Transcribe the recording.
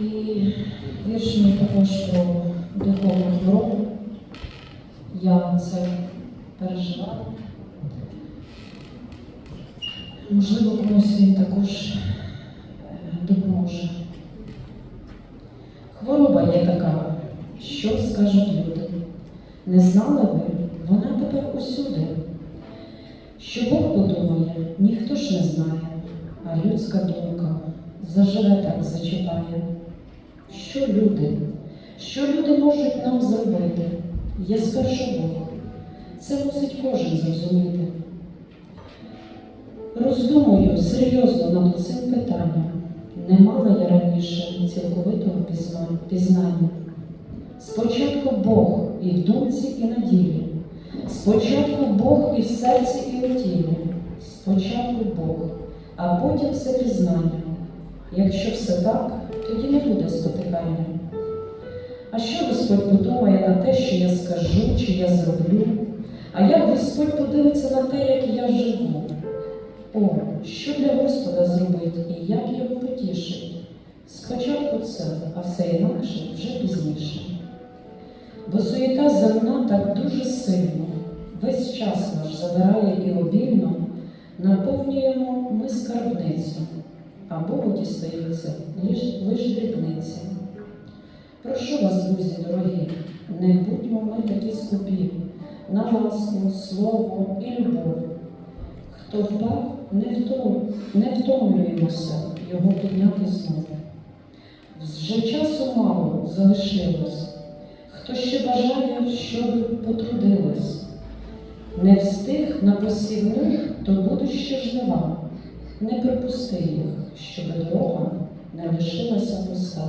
І вірш мій також про духовну хворобу. Я це переживала. Можливо, комусь він також е, допоможе. Хвороба є така, що скажуть люди. Не знали ви, вона тепер усюди. Що Бог подумає, ніхто ж не знає, а людська думка заживе так зачіпає. Що люди, що люди можуть нам зробити? Є спершу Бог. Це мусить кожен зрозуміти. Роздумую серйозно над цим питанням. Не мала я раніше цілковитого пізнання. Спочатку Бог і в думці, і на ділі. Спочатку Бог і в серці, і у тілі. Спочатку Бог, а потім все пізнання. Якщо все так, тоді не буде спотикання. А що Господь подумає на те, що я скажу, чи я зроблю? А як Господь подивиться на те, як я живу? О, що для Господа зробити і як його потішить? Спочатку це, а все інакше вже пізніше. Бо суєта земна так дуже сильно, весь час наш забирає і обільно, наповнюємо ми скарбницю, а Богу дістається лиш, дрібниці. Прошу вас, друзі дорогі, не будьмо ми такі скупі на ласку, слово і любов. Хто впав, не, втом, не втомлюємося його підняти знову. Вже часу мало залишилось. Хто ще бажає, щоб потрудились, не встиг на посівну, то будуть ще жнива. Не припусти їх, щоб дорога не лишилася пуста.